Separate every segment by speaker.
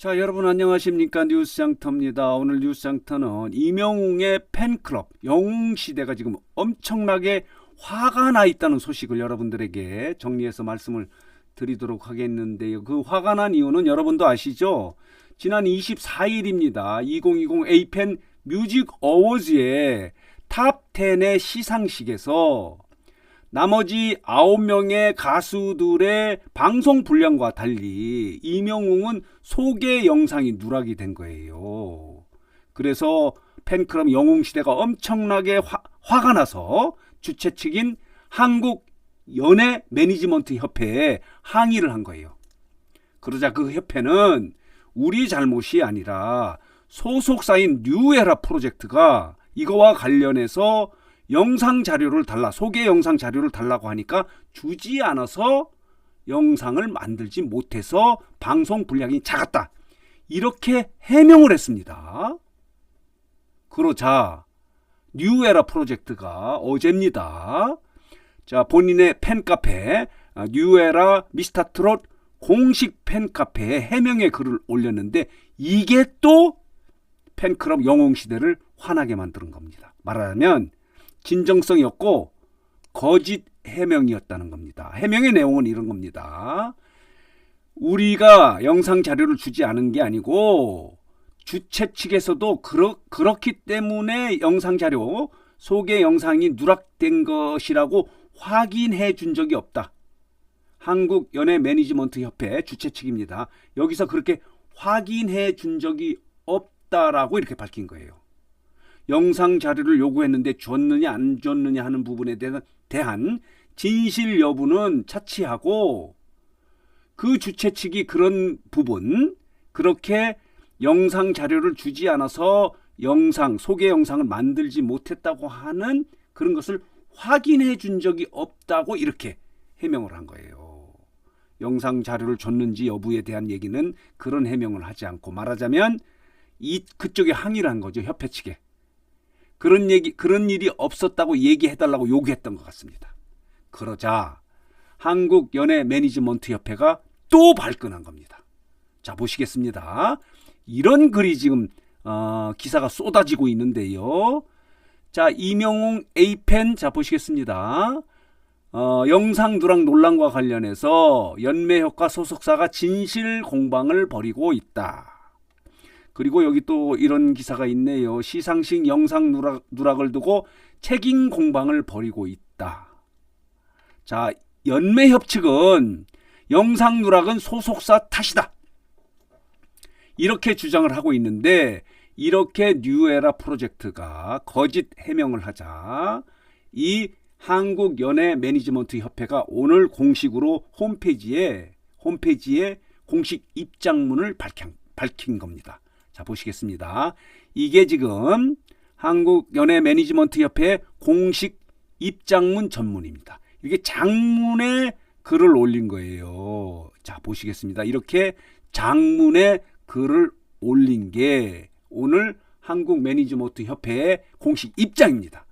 Speaker 1: 자, 여러분 안녕하십니까? 뉴스장터입니다. 오늘 뉴스장터는 이명웅의 팬클럽 영웅 시대가 지금 엄청나게 화가 나 있다는 소식을 여러분들에게 정리해서 말씀을 드리도록 하겠는데요. 그 화가 난 이유는 여러분도 아시죠? 지난 24일입니다. 2020 에이펜 뮤직 어워즈의 탑 10의 시상식에서 나머지 9명의 가수들의 방송 분량과 달리 이명웅은 소개 영상이 누락이 된 거예요. 그래서 팬클럽 영웅 시대가 엄청나게 화, 화가 나서 주최 측인 한국 연예 매니지먼트 협회에 항의를 한 거예요. 그러자 그 협회는 우리 잘못이 아니라 소속사인 뉴에라 프로젝트가 이거와 관련해서 영상 자료를 달라 소개 영상 자료를 달라고 하니까 주지 않아서 영상을 만들지 못해서 방송 분량이 작았다. 이렇게 해명을 했습니다. 그러자 뉴에라 프로젝트가 어제입니다. 자, 본인의 팬카페 아, 뉴에라 미스터 트롯 공식 팬카페에 해명의 글을 올렸는데 이게 또 팬클럽 영웅시대를 화나게 만드는 겁니다. 말하자면 진정성이 없고 거짓 해명이었다는 겁니다. 해명의 내용은 이런 겁니다. 우리가 영상 자료를 주지 않은 게 아니고 주최 측에서도 그렇, 그렇기 때문에 영상 자료 소개 영상이 누락된 것이라고 확인해 준 적이 없다. 한국 연예 매니지먼트 협회 주최 측입니다. 여기서 그렇게 확인해 준 적이 없다라고 이렇게 밝힌 거예요. 영상 자료를 요구했는데 줬느냐 안 줬느냐 하는 부분에 대한, 진실 여부는 차치하고 그 주최 측이 그런 부분 그렇게 영상 자료를 주지 않아서 영상 소개 영상을 만들지 못했다고 하는 그런 것을 확인해 준 적이 없다고 이렇게 해명을 한 거예요. 영상 자료를 줬는지 여부에 대한 얘기는 그런 해명을 하지 않고 말하자면 이 그쪽에 항의를 한 거죠 협회 측에. 그런 얘기 그런 일이 없었다고 얘기해 달라고 요구했던 것 같습니다. 그러자 한국 연예 매니지먼트 협회가 또 발끈한 겁니다. 자 보시겠습니다. 이런 글이 지금 어, 기사가 쏟아지고 있는데요. 자 이명웅 에이펜 자 보시겠습니다. 어, 영상 누락 논란과 관련해서 연매효과 소속사가 진실 공방을 벌이고 있다. 그리고 여기 또 이런 기사가 있네요. 시상식 영상 누락, 누락을 두고 책임 공방을 벌이고 있다. 자, 연매협 측은 영상 누락은 소속사 탓이다. 이렇게 주장을 하고 있는데 이렇게 뉴에라 프로젝트가 거짓 해명을 하자 이 한국 연예 매니지먼트 협회가 오늘 공식으로 홈페이지에 홈페이지에 공식 입장문을 밝힌, 밝힌 겁니다. 자 보시겠습니다. 이게 지금 한국 연예 매니지먼트 협회 공식 입장문 전문입니다. 이게 장문에 글을 올린 거예요. 자 보시겠습니다. 이렇게 장문에 글을 올린 게 오늘 한국 매니지먼트 협회의 공식 입장입니다.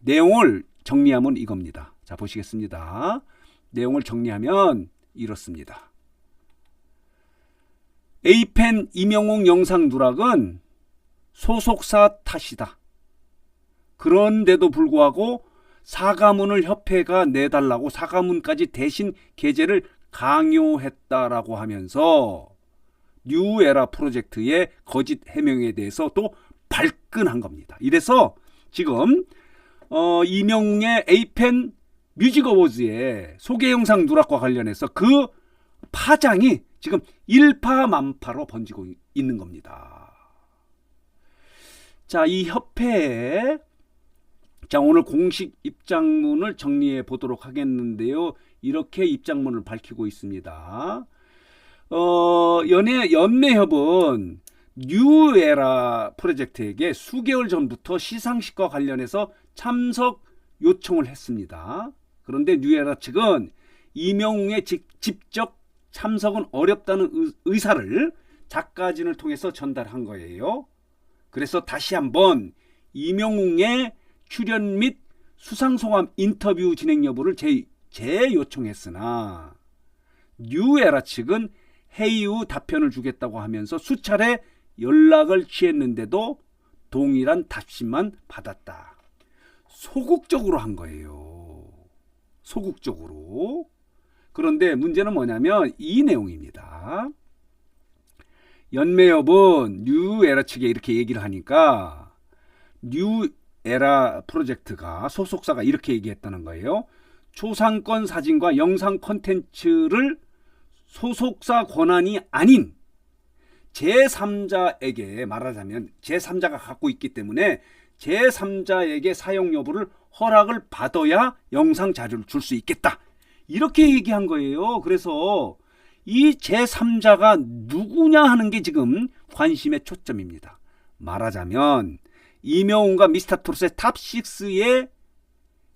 Speaker 1: 내용을 정리하면 이겁니다. 자 보시겠습니다. 내용을 정리하면 이렇습니다. 에이펜 이명웅 영상 누락은 소속사 탓이다. 그런데도 불구하고 사과문을 협회가 내달라고 사과문까지 대신 게재를 강요했다라고 하면서 뉴에라 프로젝트의 거짓 해명에 대해서 또 발끈한 겁니다. 이래서 지금 어, 이명웅의 에이펜 뮤직 어워즈의 소개 영상 누락과 관련해서 그 파장이 지금 일파만파로 번지고 있는 겁니다. 자, 이 협회에 자, 오늘 공식 입장문을 정리해 보도록 하겠는데요. 이렇게 입장문을 밝히고 있습니다. 어, 연예 연매협은 뉴에라 프로젝트에게 수개월 전부터 시상식과 관련해서 참석 요청을 했습니다. 그런데 뉴에라 측은 이명웅의 직, 직접 참석은 어렵다는 의, 의사를 작가진을 통해서 전달한 거예요. 그래서 다시 한번 이명웅의 출연 및 수상소감 인터뷰 진행 여부를 재, 재요청했으나 뉴에라 측은 회의 후 답변을 주겠다고 하면서 수차례 연락을 취했는데도 동일한 답신만 받았다. 소극적으로 한 거예요. 소극적으로. 그런데 문제는 뭐냐면 이 내용입니다. 연매업은 뉴 에라 측에 이렇게 얘기를 하니까 뉴 에라 프로젝트가 소속사가 이렇게 얘기했다는 거예요. 초상권 사진과 영상 콘텐츠를 소속사 권한이 아닌 제3자에게 말하자면 제3자가 갖고 있기 때문에 제3자에게 사용 여부를 허락을 받아야 영상 자료를 줄 수 있겠다. 이렇게 얘기한 거예요. 그래서 이 제3자가 누구냐 하는 게 지금 관심의 초점입니다. 말하자면 이명훈과 미스터 트롯의 탑6의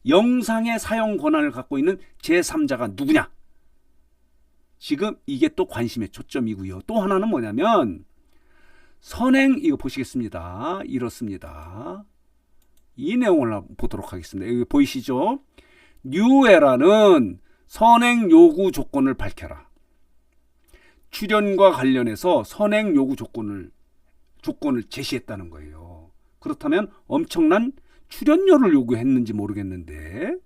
Speaker 1: 영상의 사용 권한을 갖고 있는 제3자가 누구냐? 지금 이게 또 관심의 초점이고요. 또 하나는 뭐냐면 선행 이거 보시겠습니다. 이렇습니다. 이 내용을 보도록 하겠습니다. 여기 보이시죠? 뉴에라는 선행 요구 조건을 밝혀라. 출연과 관련해서 선행 요구 조건을 조건을 제시했다는 거예요. 그렇다면 엄청난 출연료를 요구했는지 모르겠는데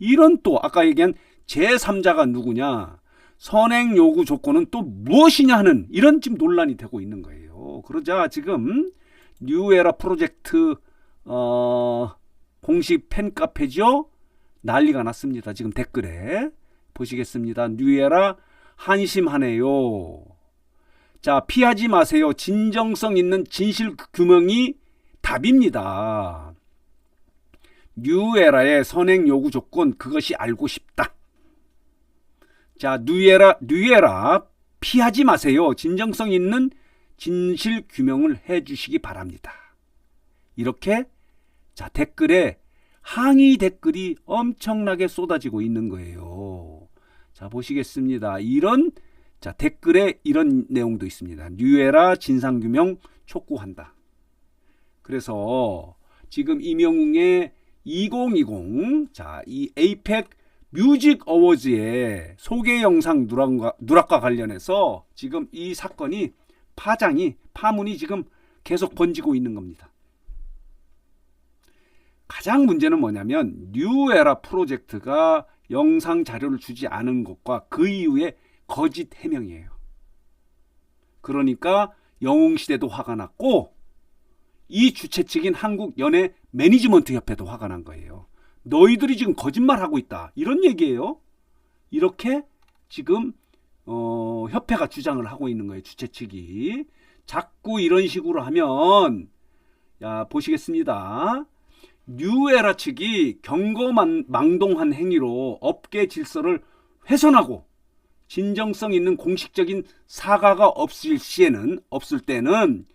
Speaker 1: 이런 또 아까 얘기한 제3자가 누구냐 선행 요구 조건은 또 무엇이냐 하는 이런 지금 논란이 되고 있는 거예요. 그러자 지금 뉴에라 프로젝트 어, 공식 팬카페죠. 난리가 났습니다. 지금 댓글에 보시겠습니다. 뉴에라 한심하네요. 자, 피하지 마세요. 진정성 있는 진실 규명이 답입니다. 뉴에라의 선행 요구 조건 그것이 알고 싶다. 자, 뉴에라 뉴에라 피하지 마세요. 진정성 있는 진실 규명을 해 주시기 바랍니다. 이렇게 자, 댓글에 항의 댓글이 엄청나게 쏟아지고 있는 거예요. 자, 보시겠습니다. 이런 자, 댓글에 이런 내용도 있습니다. 뉴에라 진상 규명 촉구한다. 그래서 지금 이명웅의 2020 자, 이 에이펙 뮤직 어워즈의 소개 영상 누락과, 누락과 관련해서 지금 이 사건이 파장이 파문이 지금 계속 번지고 있는 겁니다. 가장 문제는 뭐냐면 뉴에라 프로젝트가 영상 자료를 주지 않은 것과 그 이후에 거짓 해명이에요. 그러니까 영웅시대도 화가 났고 이 주최 측인 한국 연예 매니지먼트 협회도 화가 난 거예요. 너희들이 지금 거짓말하고 있다. 이런 얘기예요. 이렇게 지금 어, 협회가 주장을 하고 있는 거예요. 주최 측이. 자꾸 이런 식으로 하면 야, 보시겠습니다. 뉴에라 측이 경고망동한 행위로 업계 질서를 훼손하고 진정성 있는 공식적인 사과가 없을 시에는 없을 때는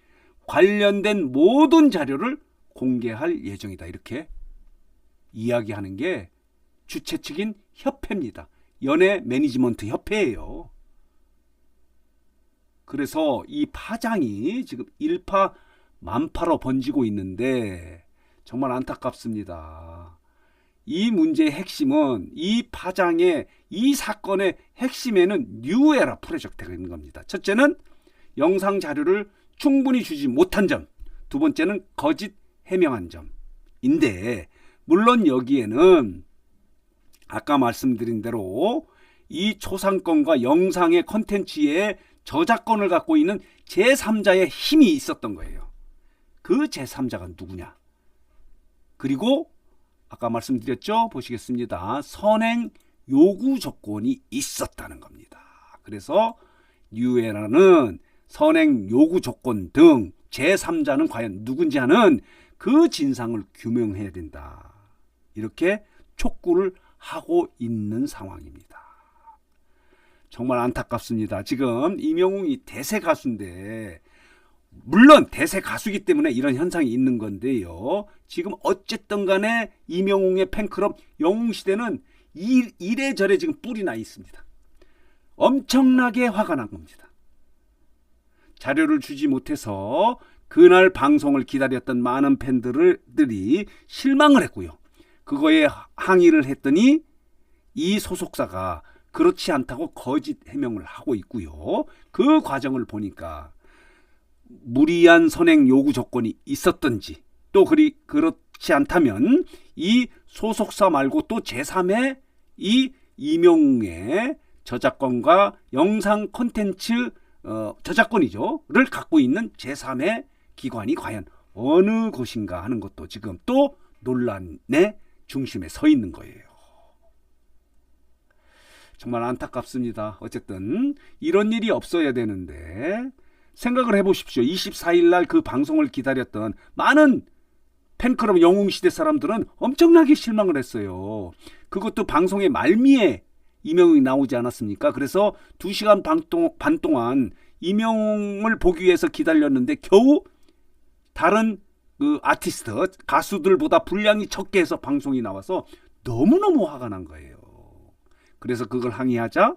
Speaker 1: 관련된 모든 자료를 공개할 예정이다. 이렇게 이야기하는 게 주최 측인 협회입니다. 연예 매니지먼트 협회예요. 그래서 이 파장이 지금 일파 만파로 번지고 있는데 정말 안타깝습니다. 이 문제의 핵심은 이 파장의 이 사건의 핵심에는 뉴에라 프로젝트가 있는 겁니다. 첫째는 영상 자료를 충분히 주지 못한 점, 두 번째는 거짓 해명한 점인데 물론 여기에는 아까 말씀드린 대로 이 초상권과 영상의 컨텐츠의 저작권을 갖고 있는 제3자의 힘이 있었던 거예요. 그 제3자가 누구냐? 그리고 아까 말씀드렸죠? 보시겠습니다. 선행 요구 조건이 있었다는 겁니다. 그래서 뉴에라는 선행 요구 조건 등 제3자는 과연 누군지 하는 그 진상을 규명해야 된다. 이렇게 촉구를 하고 있는 상황입니다. 정말 안타깝습니다. 지금 이명웅이 대세 가수인데 물론 대세 가수기 때문에 이런 현상이 있는 건데요. 지금 어쨌든 간에 이명웅의 팬클럽 영웅시대는 이래저래 지금 뿔이 나 있습니다. 엄청나게 화가 난 겁니다. 자료를 주지 못해서 그날 방송을 기다렸던 많은 팬들이 실망을 했고요. 그거에 항의를 했더니 이 소속사가 그렇지 않다고 거짓 해명을 하고 있고요. 그 과정을 보니까 무리한 선행 요구 조건이 있었던지 또 그리 그렇지 않다면 이 소속사 말고 또 제3의 이 이명웅의 저작권과 영상 콘텐츠 어, 저작권이죠를 갖고 있는 제3의 기관이 과연 어느 곳인가 하는 것도 지금 또 논란의 중심에 서 있는 거예요. 정말 안타깝습니다. 어쨌든 이런 일이 없어야 되는데 생각을 해보십시오. 24일 날 그 방송을 기다렸던 많은 팬클럽 영웅시대 사람들은 엄청나게 실망을 했어요. 그것도 방송의 말미에 이명웅이 나오지 않았습니까? 그래서 2시간 반, 동안 이명웅을 보기 위해서 기다렸는데 겨우 다른 그 아티스트 가수들보다 분량이 적게 해서 방송이 나와서 너무너무 화가 난 거예요. 그래서 그걸 항의하자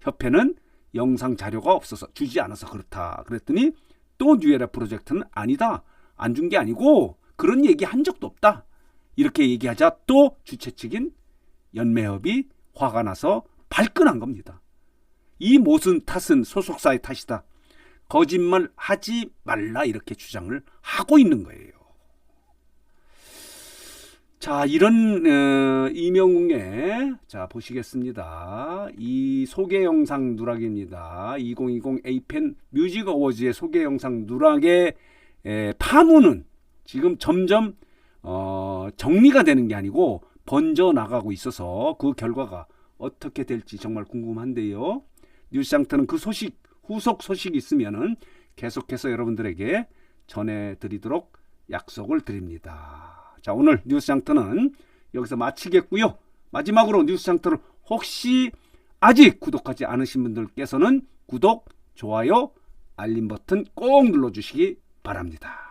Speaker 1: 협회는 영상 자료가 없어서 주지 않아서 그렇다. 그랬더니 또 뉴에라 프로젝트는 아니다. 안 준 게 아니고 그런 얘기 한 적도 없다. 이렇게 얘기하자 또 주최 측인 연매협이 화가 나서 발끈한 겁니다. 이 모든 탓은 소속사의 탓이다. 거짓말 하지 말라 이렇게 주장을 하고 있는 거예요. 자, 이런 어, 이명웅의 자 보시겠습니다. 이 소개 영상 누락입니다. 2020 에이펜 뮤직 어워즈의 소개 영상 누락의 에, 파문은 지금 점점 어, 정리가 되는 게 아니고 번져 나가고 있어서 그 결과가 어떻게 될지 정말 궁금한데요. 뉴스장터는 그 소식 후속 소식 있으면은 계속해서 여러분들에게 전해드리도록 약속을 드립니다. 자 오늘 뉴스 장터는 여기서 마치겠고요. 마지막으로 뉴스 장터를 혹시 아직 구독하지 않으신 분들께서는 구독, 좋아요, 알림 버튼 꼭 눌러주시기 바랍니다.